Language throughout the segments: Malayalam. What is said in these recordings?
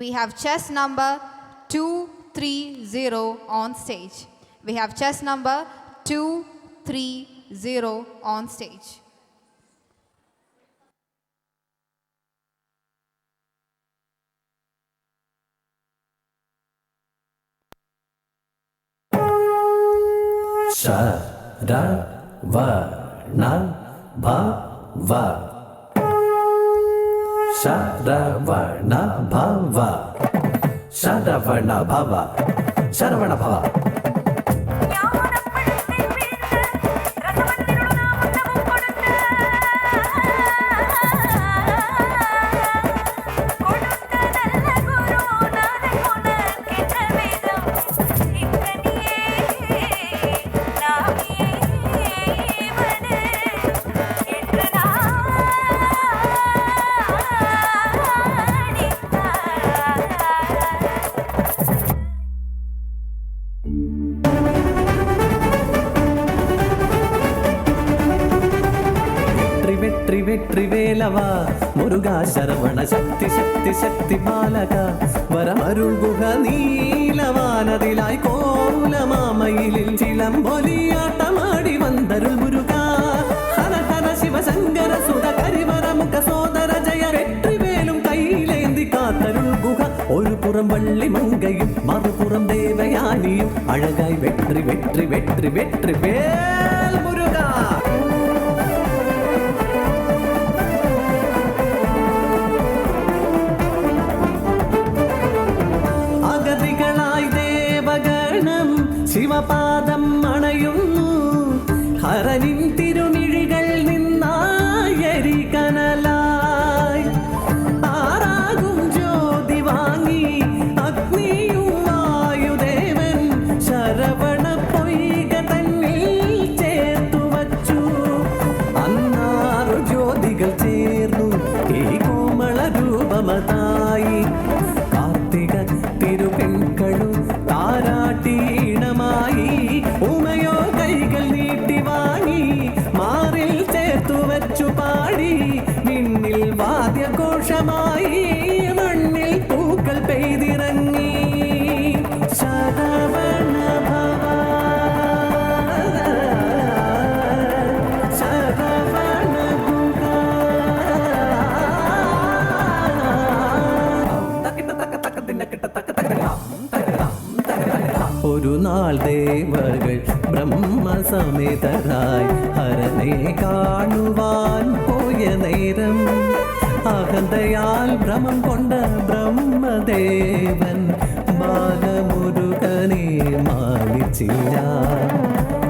We have chess number 230 on stage. We have chess number 230 on stage. Sa, da va, na, ba, va. Sharavana भव। शरवण भव। शरवण भव। நிலவா முருகா சரவண சக்தி சக்தி சக்தி பாலகா வர அருள் குக நீலவானதிலாய் கோலமாமயிலில் சிலம்பொலியாட்டமாடி வந்தருள் முருகா. ஹர ஹர சிவசங்கர சுத கரிவர முக சோதர ஜய வெற்றி வேலும் கையிலேந்தி காத்தருள் குக. ஒரு புறம் வள்ளி மங்கையும் மறுபுறம் தேவயானியும். அழகாய் வெற்றி வெற்றி வெற்றி வெற்றி வேல் छुपा ഒരു നാൾ ദേവകൾ ബ്രഹ്മസമേതരായി ഹരനെ കാണുവാൻ പോയ നേരം അഹന്തയാൽ ഭ്രമം കൊണ്ട ബ്രഹ്മദേവൻ ബാലമുരുകനെ മാനിച്ചില്ല.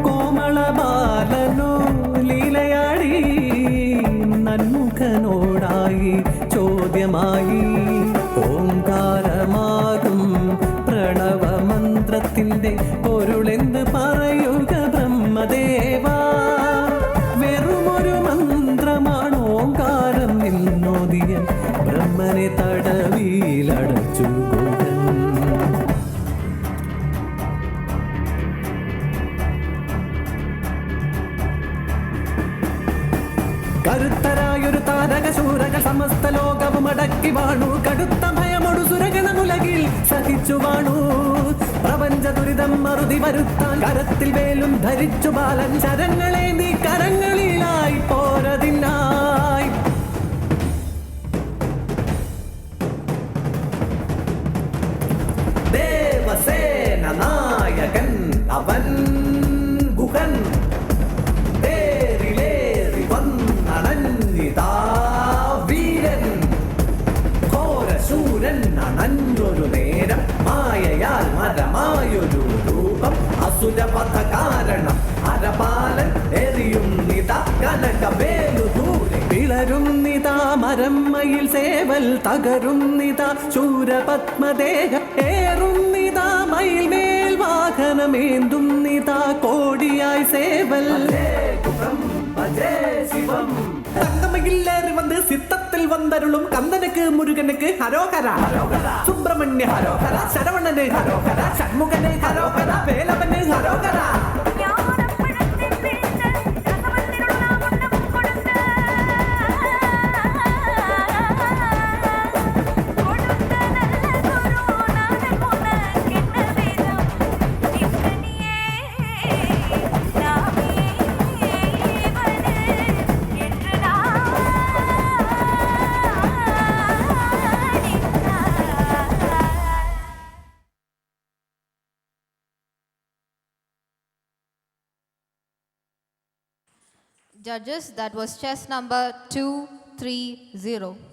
കോമള ബാലനോ ലീലയാടി നന്മുഖനോടായി ചോദ്യമായി. ശൂരകൾ സമസ്ത ലോകവും അടക്കി വാണു. കടുത്ത ഭയമൊടു സുരഗണമുലകിൽ സഹിച്ചു വാണു. പ്രപഞ്ച ദുരിതം മറുതി വരുത്താൻ കരത്തിൽ വേലും ധരിച്ചു ബാലൻ. ശരങ്ങളെ നീ കരങ്ങളിലായി പോരതിനായി അസുരപഥ കാരണം അരപാലൻ എറിയും നിത കനകവേലു ദൂരെ പിളരും നിതാ മരമ്മയിൽ സേവൽ തകരും നിതാ ശൂരപത്മദേഹ ഏറും നിതാ മയിൽ മേൽ വാഹനമേന്തും നിതാ കോടിയായി സേവൽ தங்கமையில்லேறி வந்து சித்தத்தில் வந்தருளும் கந்தனுக்கு முருகனுக்கு ஹரோகரா Subramaniya ஹரோகரா சரவணனு ஹரோகரா சண்முகனு Judges, that was chess number 230.